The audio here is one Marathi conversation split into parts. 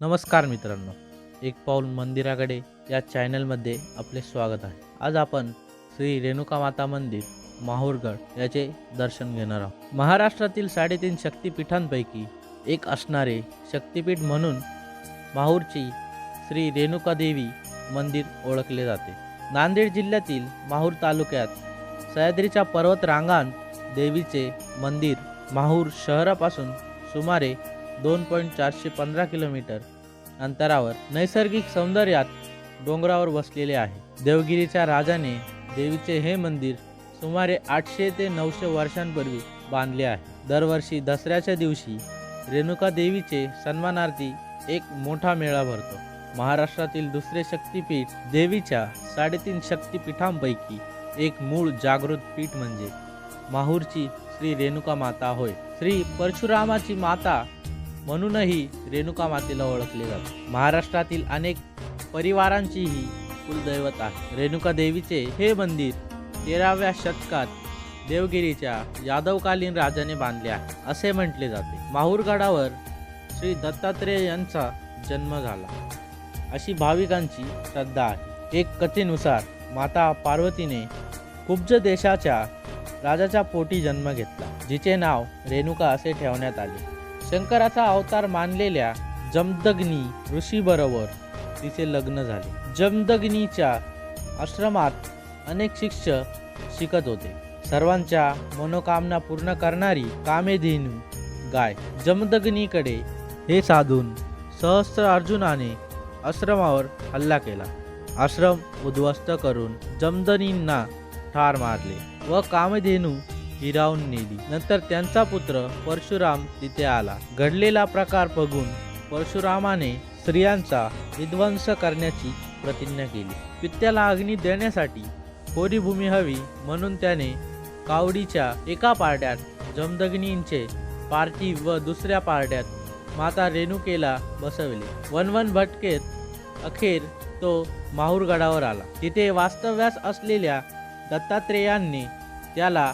नमस्कार मित्रांनो एक पाऊल मंदिराकडे या चॅनलमध्ये आपले स्वागत आहे. आज आपण श्री रेणुका माता मंदिर माहूरगड याचे दर्शन घेणार आहोत. महाराष्ट्रातील साडेतीन शक्तिपीठांपैकी एक असणारे शक्तिपीठ म्हणून माहूरची श्री रेणुका देवी मंदिर ओळखले जाते. नांदेड जिल्ह्यातील माहूर तालुक्यात सह्याद्रीच्या पर्वत रांगांत देवीचे मंदिर माहूर शहरापासून सुमारे दोन पॉईंट चारशे पंधरा किलोमीटर अंतरावर नैसर्गिक सौंदर्यात डोंगरावर बसलेले आहे. देवगिरीच्या राजाने देवीचे हे मंदिर सुमारे आठशे ते नऊशे वर्षांपूर्वी बांधले आहे. दरवर्षी दसऱ्याच्या दिवशी रेणुका देवीचे सन्मानार्थी एक मोठा मेळा भरतो. महाराष्ट्रातील दुसरे शक्तिपीठ देवीच्या साडेतीन शक्तिपीठांपैकी एक मूळ जागृत पीठ म्हणजे माहूरची श्री रेणुका माता होय. श्री परशुरामाची माता म्हणूनही रेणुका मातेला ओळखले जाते. महाराष्ट्रातील अनेक परिवारांचीही कुलदैवत आहे रेणुका देवीचे हे मंदिर तेराव्या शतकात देवगिरीच्या यादवकालीन राजाने बांधले आहे असे म्हटले जाते. माहूरगडावर श्री दत्तात्रेय यांचा जन्म झाला. अशी भाविकांची श्रद्धा आहे. एक कथेनुसार माता पार्वतीने कुब्ज देशाच्या राजाच्या पोटी जन्म घेतला जिचे नाव रेणुका असे ठेवण्यात आले. शंकराचा अवतार मानलेल्या जमदग्नी ऋषीबरोबर तिचे लग्न झाले. जमदग्नीच्या आश्रमात अनेक शिक्षक शिकत होते. सर्वांच्या मनोकामना पूर्ण करणारी कामेधेनू गाय जमदग्नीकडे हे साधून सहस्त्र अर्जुनाने आश्रमावर हल्ला केला. आश्रम उद्ध्वस्त करून जमदनींना ठार मारले व कामधेनू हिरावून नेली. नंतर त्यांचा पुत्र परशुराम तिथे आला. घडलेला प्रकार बघून परशुरामाने स्त्रियांचा विध्वंस करण्याची प्रतिज्ञा केली. पित्याला अग्नी देण्यासाठी कोरी भूमी हवी म्हणून त्याने कावडीच्या एका पारड्यात जमदग्नींचे पार्थिव व दुसऱ्या पारड्यात माता रेणुकेला बसवले. वनवन भटकेत अखेर तो माहूरगडावर आला. तिथे वास्तव्यास असलेल्या दत्तात्रेयांनी त्याला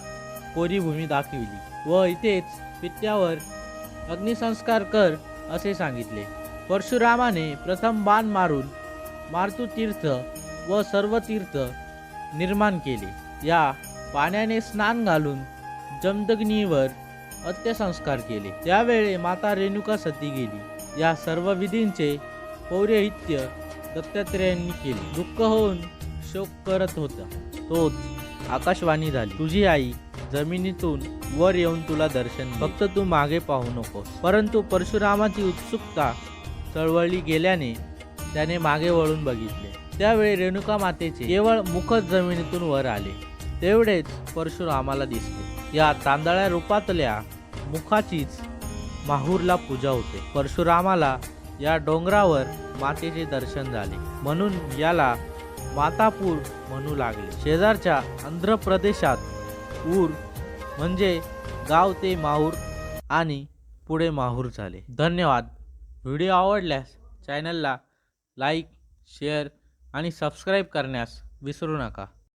कोरी भूमी दाखविली व इथेच पित्यावर अग्निसंस्कार कर असे सांगितले. परशुरामाने प्रथम बाण मारून मारुती तीर्थ व सर्व तीर्थ निर्माण केले. या पाण्याने स्नान घालून जमदग्नीवर अंत्यसंस्कार केले. त्यावेळी माता रेणुका सती गेली. या सर्व विधींचे पौरोहित्य दत्तात्रेयांनी केले. दुःख होऊन शोक करत होता. तोच आकाशवाणी झाली. तुझी आई जमिनीतून वर येऊन तुला दर्शन फक्त तू मागे पाहू नको परंतु परशुरामाची उत्सुकता चळवळली गेल्याने त्याने मागे वळून बघितले. त्यावेळी रेणुका मातेचे केवळ मुखच जमिनीतून वर आले. तेवढेच परशुरामाला दिसले. या तांदळ्या रूपातल्या मुखाचीच माहूरला पूजा होते. परशुरामाला या डोंगरावर मातेचे दर्शन झाले. म्हणून याला मातापूर म्हणू लागले. शेजारच्या आंध्र प्रदेशात ऊर म्हणजे गाव ते माहूर आणि पुढे माहूर झाले. धन्यवाद. व्हिडिओ आवडल्यास चॅनलला लाईक शेअर आणि सबस्क्राईब करण्यास विसरू नका.